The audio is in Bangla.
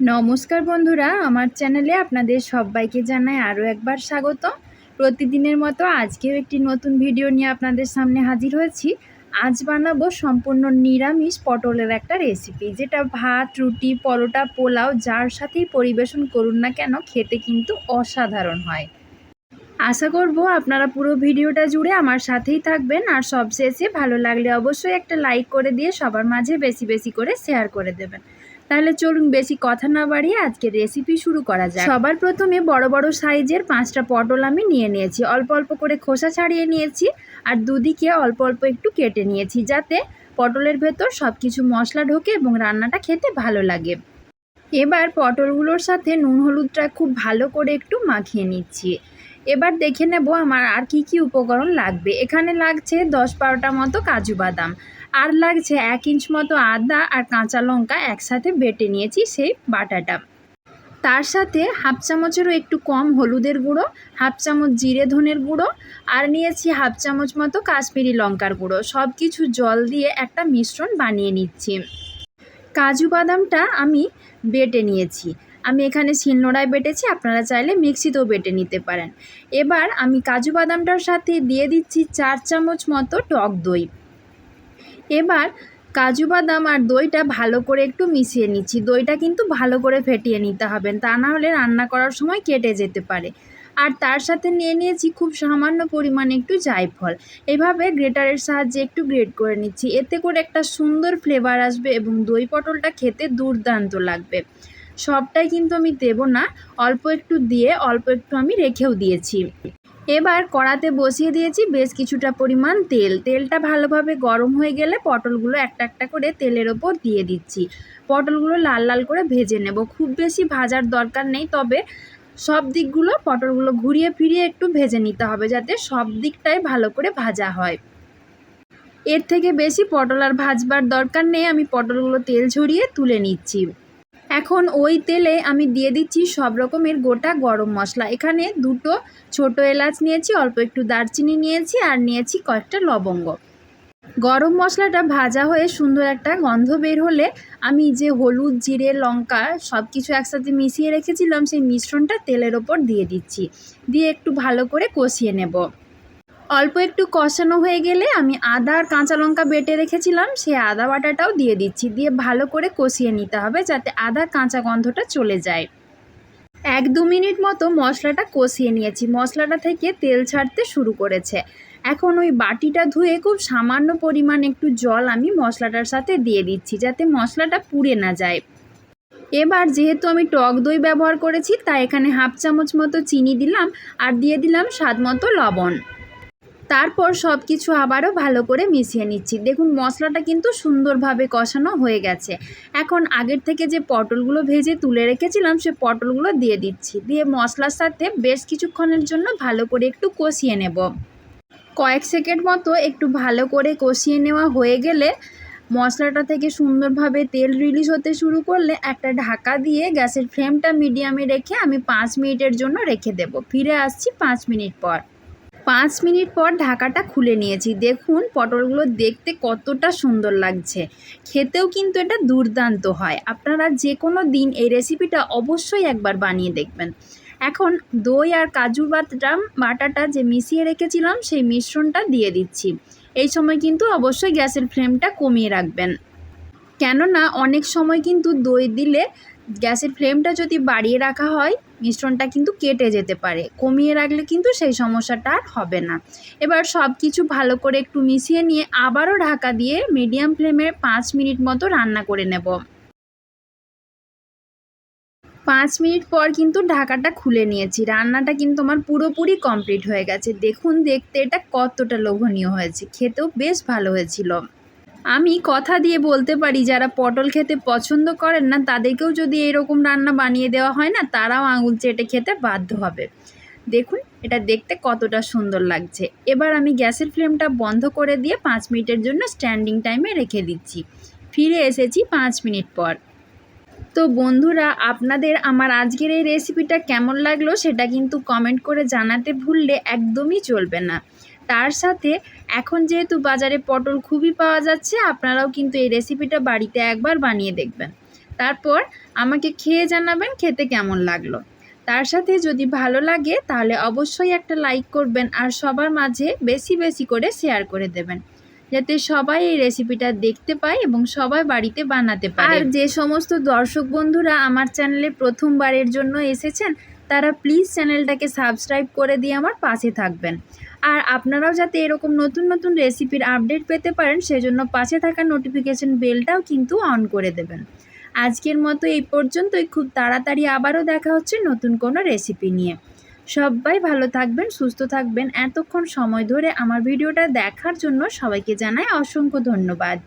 নমস্কার বন্ধুরা, আমার চ্যানেলে আপনাদের সবাইকে জানাই আরও একবার স্বাগত। প্রতিদিনের মতো আজকেও একটি নতুন ভিডিও নিয়ে আপনাদের সামনে হাজির হয়েছি। আজ বানাবো সম্পূর্ণ নিরামিষ পটলের একটা রেসিপি যেটা ভাত, রুটি, পরোটা, পোলাও, যার সাথেই পরিবেশন করুন না কেন, খেতে কিন্তু অসাধারণ হয়। আশা করব আপনারা পুরো ভিডিওটা জুড়ে আমার সাথেই থাকবেন, আর সবশেষে ভালো লাগলে অবশ্যই একটা লাইক করে দিয়ে সবার মাঝে বেশি বেশি করে শেয়ার করে দেবেন। তাহলে চলুন বেশি কথা না বাড়িয়ে আজকে রেসিপি শুরু করা যায় সবার প্রথমে বড় বড় সাইজের পাঁচটা পটল আমি নিয়ে নিয়েছি। অল্প অল্প করে খোসা ছাড়িয়ে নিয়েছি আর দুদিকে অল্প অল্প একটু কেটে নিয়েছি যাতে পটলের ভেতর সব কিছু মশলা ঢোকে এবং রান্নাটা খেতে ভালো লাগে। এবার পটলগুলোর সাথে নুন হলুদটা খুব ভালো করে একটু মাখিয়ে নিচ্ছি। এবার দেখে নেব আমার আর কি কি উপকরণ লাগবে। এখানে লাগছে দশ বারোটা মতো কাজু বাদাম, আর লাগছে এক ইঞ্চ মতো আদা আর কাঁচা লঙ্কা একসাথে বেটে নিয়েছি সেই বাটাটা। তার সাথে হাফ চামচেরও একটু কম হলুদের গুঁড়ো, হাফ চামচ জিরে ধনের গুঁড়ো, আর নিয়েছি হাফ চামচ মতো কাশ্মীরি লঙ্কার গুঁড়ো। সব কিছু জল দিয়ে একটা মিশ্রণ বানিয়ে নিচ্ছি। কাজু বাদামটা আমি বেটে নিয়েছি। আমি এখানে শিলনোড়ায় বেটেছি, আপনারা চাইলে মিক্সিতেও বেটে নিতে পারেন। এবার আমি কাজু বাদামটার সাথে দিয়ে দিচ্ছি চার চামচ মতো টক দই। এবার কাজু বাদাম আর দইটা ভালো করে একটু মিশিয়ে নিচ্ছি। দইটা কিন্তু ভালো করে ফেটিয়ে নিতে হবে, তা না হলে রান্না করার সময় কেটে যেতে পারে। আর তার সাথে নিয়ে নিয়েছি খুব সামান্য পরিমাণে একটু জায়ফল। এভাবে গ্রেটারের সাহায্যে একটু গ্রেট করে নিচ্ছি। এতে করে একটা সুন্দর ফ্লেভার আসবে এবং দই পটলটা খেতে দুর্দান্ত লাগবে। সবটাই কিন্তু আমি দেব না, অল্প একটু দিয়ে, অল্প একটু আমি রেখেও দিয়েছি। এবার কড়াতে বসিয়ে দিয়েছি বেশ কিছুটা পরিমাণ তেল। তেলটা ভালোভাবে গরম হয়ে গেলে পটলগুলো একটা একটা করে তেলের ওপর দিয়ে দিচ্ছি। পটলগুলো লাল লাল করে ভেজে নেব। খুব বেশি ভাজার দরকার নেই, তবে সব দিকগুলো পটলগুলো ঘুরিয়ে ফিরিয়ে একটু ভেজে নিতে হবে যাতে সব দিকটাই ভালো করে ভাজা হয়। এর থেকে বেশি পটল আর ভাজবার দরকার নেই। আমি পটলগুলো তেল ঝরিয়ে তুলে নিচ্ছি। এখন ওই তেলে আমি দিয়ে দিচ্ছি সব রকমের গোটা গরম মশলা। এখানে দুটো ছোট এলাচ নিয়েছি, অল্প একটু দারচিনি নিয়েছি আর নিয়েছি কয়েকটা লবঙ্গ। গরম মশলাটা ভাজা হয়ে সুন্দর একটা গন্ধ বের হলে আমি যে হলুদ, জিরে, লঙ্কা সব কিছু একসাথে মিশিয়ে রেখেছিলাম, সেই মিশ্রণটা তেলের ওপর দিয়ে দিচ্ছি। দিয়ে একটু ভালো করে কষিয়ে নেব। অল্প একটু কষানো হয়ে গেলে আমি আদা আর কাঁচা লঙ্কা বেটে রেখেছিলাম সেই আদা বাটাটাও দিয়ে দিচ্ছি। দিয়ে ভালো করে কষিয়ে নিতে হবে যাতে আদা কাঁচা গন্ধটা চলে যায়। এক দু মিনিট মতো মশলাটা কষিয়ে নিয়েছি। মশলাটা থেকে তেল ছাড়তে শুরু করেছে। এখন ওই বাটিটা ধুয়ে খুব সামান্য পরিমাণ একটু জল আমি মশলাটার সাথে দিয়ে দিচ্ছি যাতে মশলাটা পুড়ে না যায়। এবার যেহেতু আমি টক দই ব্যবহার করেছি, তাই এখানে হাফ চামচ মতো চিনি দিলাম আর দিয়ে দিলাম স্বাদ মতো লবণ। তারপর সব কিছু আবারও ভালো করে মিশিয়ে নিচ্ছি। দেখুন, মশলাটা কিন্তু সুন্দরভাবে কষানো হয়ে গেছে। এখন আগের থেকে যে পটলগুলো ভেজে তুলে রেখেছিলাম, সে পটলগুলো দিয়ে দিচ্ছি। দিয়ে মশলার সাথে বেশ কিছুক্ষণের জন্য ভালো করে একটু কষিয়ে নেব। কয়েক সেকেন্ড মতো একটু ভালো করে কষিয়ে নেওয়া হয়ে গেলে মশলাটা থেকে সুন্দরভাবে তেল রিলিজ হতে শুরু করলে একটা ঢাকা দিয়ে গ্যাসের ফ্লেমটা মিডিয়ামে রেখে আমি পাঁচ মিনিটের জন্য রেখে দেব। ফিরে আসছি পাঁচ মিনিট পর। পাঁচ মিনিট পর ঢাকাটা খুলে নিয়েছি। দেখুন, পটলগুলো দেখতে কতটা সুন্দর লাগছে। খেতেও কিন্তু এটা দুর্দান্ত হয়। আপনারা যে কোনো দিন এই রেসিপিটা অবশ্যই একবার বানিয়ে দেখবেন। এখন দই আর কাজু বাদাম বাটাটা যে মিশিয়ে রেখেছিলাম, সেই মিশ্রণটা দিয়ে দিচ্ছি। এই সময় কিন্তু অবশ্যই গ্যাসের ফ্লেমটা কমিয়ে রাখবেন। কেননা, অনেক সময় কিন্তু দই দিলে গ্যাসের ফ্লেমটা যদি বাড়িয়ে রাখা হয়, মিশ্রণটা কিন্তু কেটে যেতে পারে। কমিয়ে রাখলে কিন্তু সেই সমস্যাটা আর হবে না। এবার সব কিছু ভালো করে একটু মিশিয়ে নিয়ে আবারও ঢাকা দিয়ে মিডিয়াম ফ্লেমে পাঁচ মিনিট মতো রান্না করে নেব। পাঁচ মিনিট পর কিন্তু ঢাকাটা খুলে নিয়েছি। রান্নাটা কিন্তু আমার পুরোপুরি কমপ্লিট হয়ে গেছে। দেখুন, দেখতে এটা কতটা লোভনীয় হয়েছে। খেতেও বেশ ভালো হয়েছিল। আমি কথা দিয়ে বলতে পারি, যারা পটল খেতে পছন্দ করেন না, তাদেরকেও যদি এরকম রান্না বানিয়ে দেওয়া হয় না, তারাও আঙুল চেটে খেতে বাধ্য হবে। দেখুন, এটা দেখতে কতটা সুন্দর লাগছে। এবার আমি গ্যাসের ফ্লেমটা বন্ধ করে দিয়ে পাঁচ মিনিটের জন্য স্ট্যান্ডিং টাইমে রেখে দিচ্ছি। ফিরে এসেছি পাঁচ মিনিট পর। তো বন্ধুরা, আপনাদের আমার আজকের এই রেসিপিটা কেমন লাগল, সেটা কিন্তু কমেন্ট করে জানাতে ভুললে একদমই চলবে না। তার সাথে এখন যেহেতু বাজারে পটল খুবই পাওয়া যাচ্ছে, আপনারাও কিন্তু এই রেসিপিটা বাড়িতে একবার বানিয়ে দেখবেন। তারপর আমাকে খেয়ে জানাবেন খেতে কেমন লাগল। তার সাথে যদি ভালো লাগে তাহলে অবশ্যই একটা লাইক করবেন আর সবার মাঝে বেশি বেশি করে শেয়ার করে দেবেন। যাতে সবাই এই রেসিপিটা দেখতে পায় এবং সবাই বাড়িতে বানাতে পারে। আর যে সমস্ত দর্শক বন্ধুরা আমার চ্যানেলে প্রথমবারের জন্য এসেছেন তারা প্লিজ চ্যানেলটাকে সাবস্ক্রাইব করে দিয়ে আমার পাশে থাকবেন। আর আপনারাও যাতে এরকম নতুন নতুন রেসিপির আপডেট পেতে পারেন, সেজন্য পাশে থাকা নোটিফিকেশন বেলটাও কিন্তু অন করে দেবেন। আজকের মতো এই পর্যন্তই। খুব তাড়াতাড়ি আবারও দেখা হচ্ছে নতুন কোনো রেসিপি নিয়ে। সবাই ভালো থাকবেন, সুস্থ থাকবেন। এতক্ষণ সময় ধরে আমার ভিডিওটা দেখার জন্য সবাইকে জানাই অসংখ্য ধন্যবাদ।